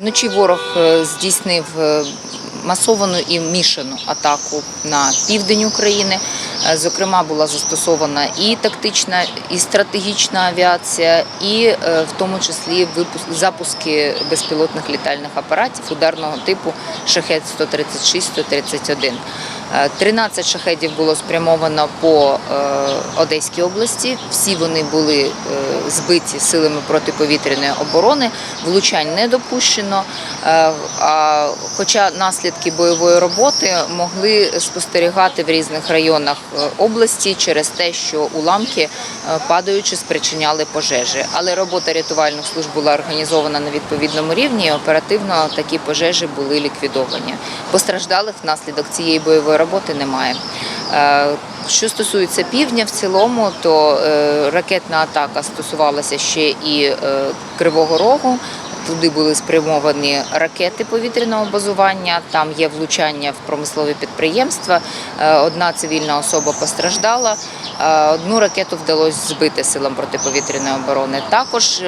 Вночі ворог е, здійснив е, масовану і мішану атаку на південь України. Е, Зокрема, була застосована і тактична, і стратегічна авіація, і в тому числі запуски безпілотних літальних апаратів ударного типу шахет 136-131. Е, 13 шахедів було спрямовано по е, Одеській області. Всі вони були е, збиті силами протиповітряної оборони. Влучань не допущено. Е, Хоча наслідки бойової роботи могли спостерігати в різних районах е, області через те, що уламки е, падаючи спричиняли пожежі. Але робота рятувальних служб була організована на відповідному рівні. і Оперативно такі пожежі були ліквідовані. Постраждалих внаслідок цієї бойової роботи немає. Е, Що стосується півдня в цілому, то е, ракетна атака стосувалася ще і е, Кривого Рогу. Туди були спрямовані ракети повітряного базування. Там є влучання в промислові підприємства. Одна цивільна особа постраждала. Одну ракету вдалося збити силам протиповітряної оборони. Також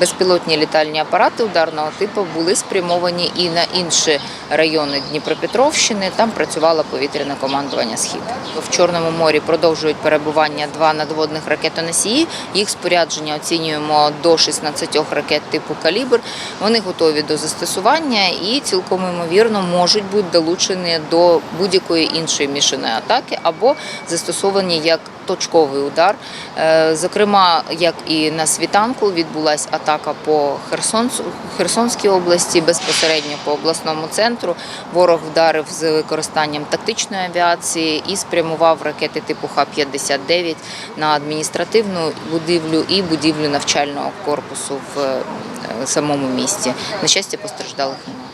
безпілотні літальні апарати ударного типу були спрямовані і на інші райони Дніпропетровщини. Там працювало повітряне командування Схід. В Чорному морі продовжують перебування два надводних ракетоносії. Їх спорядження оцінюємо до 16 ракет типу калібр. Вони готові до застосування і цілком ймовірно можуть бути долучені до будь-якої іншої мішаної атаки або застосовані як точковий удар. Е, Зокрема, як і на світанку відбулася атака по Херсонцу, Херсонській області, безпосередньо по обласному центру. Ворог вдарив з використанням тактичної авіації і спрямував ракети типу Х-59 на адміністративну будівлю і будівлю навчального корпусу в е, самому місті. На щастя, постраждалих немає.